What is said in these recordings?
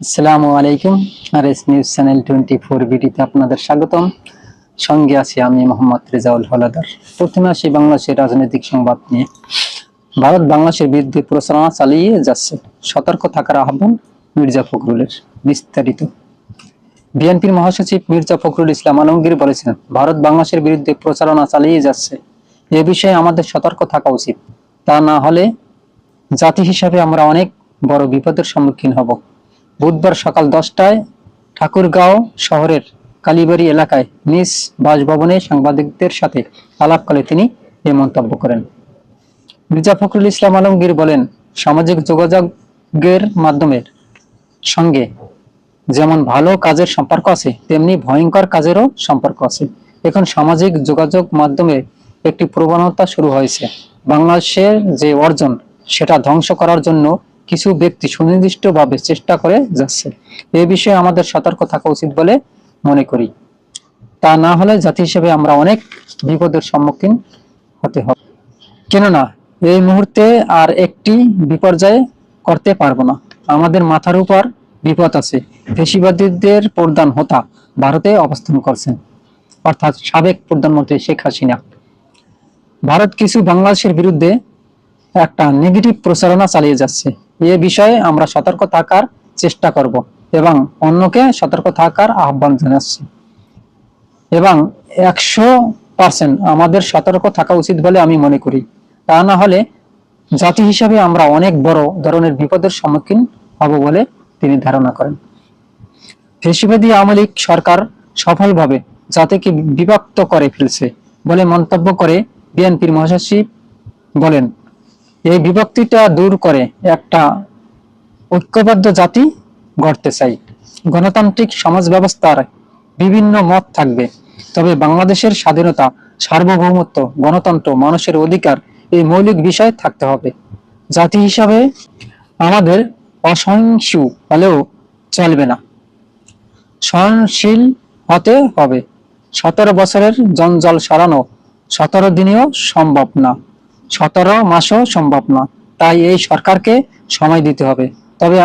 আসসালামু আলাইকুম আর নিউজ চ্যানেল টোয়েন্টি ফোর বিডিতে আপনাদের স্বাগতম। সঙ্গে আছি আমি মোহাম্মদ রেজাউল হলাদার। প্রথমে আসি বাংলাদেশের রাজনৈতিক সংবাদ নিয়ে। ভারত বাংলাদেশের বিরুদ্ধে প্রচারণা চালিয়ে যাচ্ছে। সতর্ক থাকার আহ্বান মির্জা ফখরুলের বিস্তারিত। বিএনপির মহাসচিব মির্জা ফখরুল ইসলাম আলমগীর বলেছেন, ভারত বাংলাদেশের বিরুদ্ধে প্রচারণা চালিয়ে যাচ্ছে। এ বিষয়ে আমাদের সতর্ক থাকা উচিত। তা না হলে জাতি হিসাবে আমরা অনেক বড় বিপদের সম্মুখীন হব। বুধবার সকাল দশটায় ঠাকুরগাঁও শহরের কালীবাড়ি এলাকায় নিজ বাসভবনে সাংবাদিকদের সাথে আলাপকালে তিনি এই মন্তব্য করেন। মির্জা ফখরুল ইসলাম আলমগীর বলেন, সামাজিক যোগাযোগের মাধ্যমের সঙ্গে যেমন ভালো কাজের সম্পর্ক আছে, তেমনি ভয়ঙ্কর কাজেরও সম্পর্ক আছে। এখন সামাজিক যোগাযোগ মাধ্যমে একটি প্রবণতা শুরু হয়েছে। বাংলাদেশের যে অর্জন, সেটা ধ্বংস করার জন্য কিছু ব্যক্তি সুনির্দিষ্টভাবে চেষ্টা করে যাচ্ছে। এ বিষয়ে আমাদের সতর্ক থাকা উচিত বলে মনে করি। তা না হলে জাতি হিসেবে আমরা অনেক বিপদের সম্মুখীন হতে হবে। কেননা, এই মুহূর্তে আর একটি বিপর্যয় করতে পারব না। আমাদের মাথার উপর বিপদ আছে। ফেসিবাদীদের প্রধান হোতা ভারতে অবস্থান করছেন। অর্থাৎ সাবেক প্রধানমন্ত্রী শেখ হাসিনা। ভারত কিছু বাংলাদেশের বিরুদ্ধে একটা নেগেটিভ প্রচারণা চালিয়ে যাচ্ছে। এ বিষয়ে আমরা সতর্ক থাকার চেষ্টা করব এবং অন্যকে সতর্ক থাকার আহ্বান জানাচ্ছি। এবং একশো পার্সেন্ট আমাদের সতর্ক থাকা উচিত বলে আমি মনে করি। তা না হলে জাতি হিসাবে আমরা অনেক বড় ধরনের বিপদের সম্মুখীন হব বলে তিনি ধারণা করেন। ফেসিবাদী আওয়ামী লীগ সরকার সফলভাবে জাতিকে বিভক্ত করে ফেলছে বলে মন্তব্য করে বিএনপির মহাসচিব বলেন এই বিভক্তিটা দূর করে একটা ঐক্যবদ্ধ জাতি গড়তে চাই। গণতান্ত্রিক সমাজ ব্যবস্থার বিভিন্ন মত থাকবে। তবে বাংলাদেশের স্বাধীনতা, সার্বভৌমত্ব, গণতন্ত্র, মানুষের অধিকার এই মৌলিক বিষয় থাকতে হবে। জাতি হিসাবে আমাদের অসহিংসু হলেও চলবে না। সহনশীল হতে হবে। সতেরো বছরের জঞ্জাল সরানো সতেরো দিনেও সম্ভব না। সতেরো মাসও সম্ভব না। তাই এই সরকারকে সময় দিতে হবে। তবে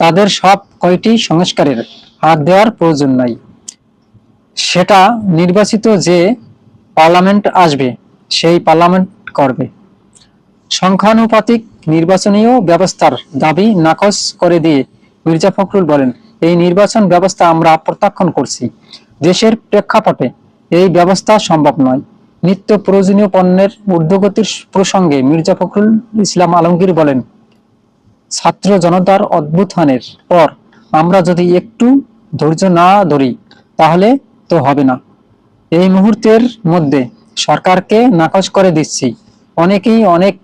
তাদের সব কয়টি সংস্কারের হাত দেওয়ার প্রয়োজন নাই। সেটা নির্বাচিত যে পার্লামেন্ট আসবে, সেই পার্লামেন্ট করবে। সংখ্যানুপাতিক নির্বাচনীয় ব্যবস্থার দাবি নাকচ করে দিয়ে মির্জা ফখরুল বলেন, এই নির্বাচন ব্যবস্থা আমরা প্রত্যাখ্যান করছি। দেশের প্রেক্ষাপটে এই ব্যবস্থা সম্ভব নয়। নিত্য প্রয়োজনীয় পণ্যের ঊর্ধ্বগতির প্রসঙ্গে মির্জা ফখরুল ইসলাম আলমগীর বলেন, ছাত্র জনতার অদ্ভুত হানের পর আমরা যদি একটু ধৈর্য না ধরি, তাহলে তো হবে না। এই মুহূর্তের মধ্যে সরকারকে নাকচ করে দিচ্ছি। অনেকেই অনেক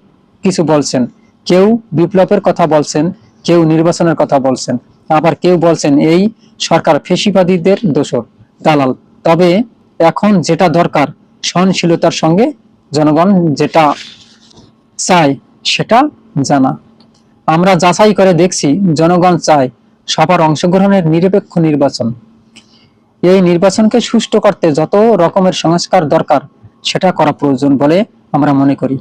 কিছু বলছেন। কেউ বিপ্লবের কথা বলছেন, কেউ নির্বাচনের কথা বলছেন। আবার কেউ বলছেন এই সরকার ফেসিবাদীদের দোষর, দালাল। তবে এখন যেটা দরকার সহনশীলতার সঙ্গে জনগণ যেটা চায় সেটা জানা। আমরা যাচাই করে দেখছি জনগণ চায় সবার অংশগ্রহণের নিরপেক্ষ নির্বাচন। এই নির্বাচনকে সুষ্ঠু করতে যত রকমের সংস্কার দরকার, সেটা করা প্রয়োজন বলে আমরা মনে করি।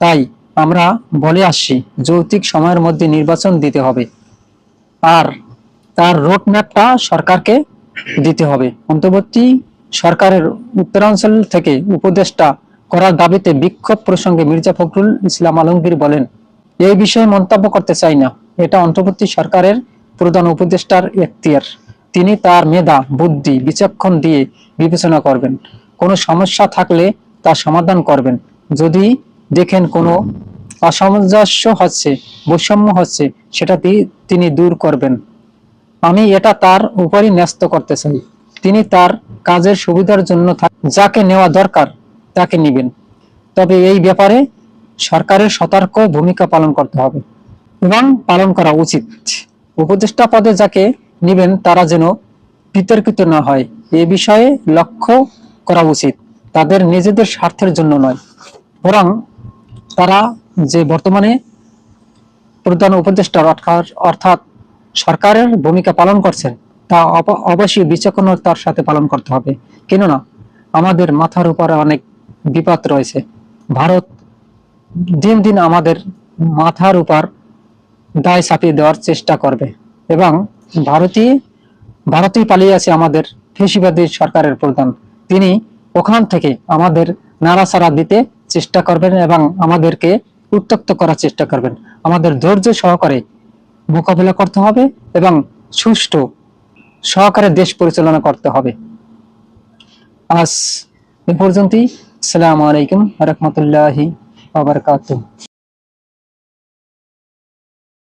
তাই আমরা বলে আসছি, যৌক্তিক সময়ের মধ্যে নির্বাচন দিতে হবে। আর তার রোডম্যাপটা সরকারকে দিতে হবে। অন্তর্বর্তী সরকারের উত্তরাঞ্চল থেকে উপদেষ্টা করার দাবিতে বিক্ষোভ প্রসঙ্গে মির্জা ফখরুল ইসলাম আলমগীর বলেন এই বিষয়ে মন্তব্য করতে চাই না। এটা অন্তর্বর্তী সরকারের প্রধান উপদেষ্টার এখতিয়ার। তিনি তার মেধা, বুদ্ধি, বিচক্ষণ দিয়ে বিবেচনা করবেন। কোনো সমস্যা থাকলে তা সমাধান করবেন। যদি দেখেন কোনো অসামঞ্জস্য হচ্ছে, বৈষম্য হচ্ছে, সেটা তিনি দূর করবেন। আমি এটা তার উপরই ন্যস্ত করতে চাই। তিনি তার কাজের সুবিধার জন্য যাকে নেওয়া দরকার, তাকে নেবেন। তবে এই ব্যাপারে সরকারের সতর্ক ভূমিকা পালন করতে হবে এবং পালন করা উচিত। উপদেষ্টা পদে যাকে নেবেন, তারা যেন বিতর্কিত না হয়। এ বিষয়ে লক্ষ্য করা উচিত। তাদের নিজেদের স্বার্থের জন্য নয়। বরং তারা যে বর্তমানে প্রধান উপদেষ্টা অর্থাৎ সরকারের ভূমিকা পালন করছেন তা অব- অবশ্যই বিচক্ষণতার সাথে পালন করতে হবে। কেননা, আমাদের মাথার উপরে অনেক বিপদ রয়েছে। ভারত দিন দিন আমাদের মাথার উপর দায় চাপিয়ে দেওয়ার চেষ্টা করবে এবং ভারতীয় ভারতেই পালিয়ে আছে আমাদের ফেসিবাদী সরকারের প্রধান। তিনি ওখান থেকে আমাদের নাড়াচাড়া দিতে চেষ্টা করবেন এবং আমাদেরকে উত্তক্ত করার চেষ্টা করবেন। আমাদের ধৈর্য সহকারে মোকাবিলা করতে হবে এবং সুষ্ঠু সহকারে দেশ পরিচালনা করতে হবে। আজ এ পর্যন্তই। আসসালামু আলাইকুম রহমতুল্লাহি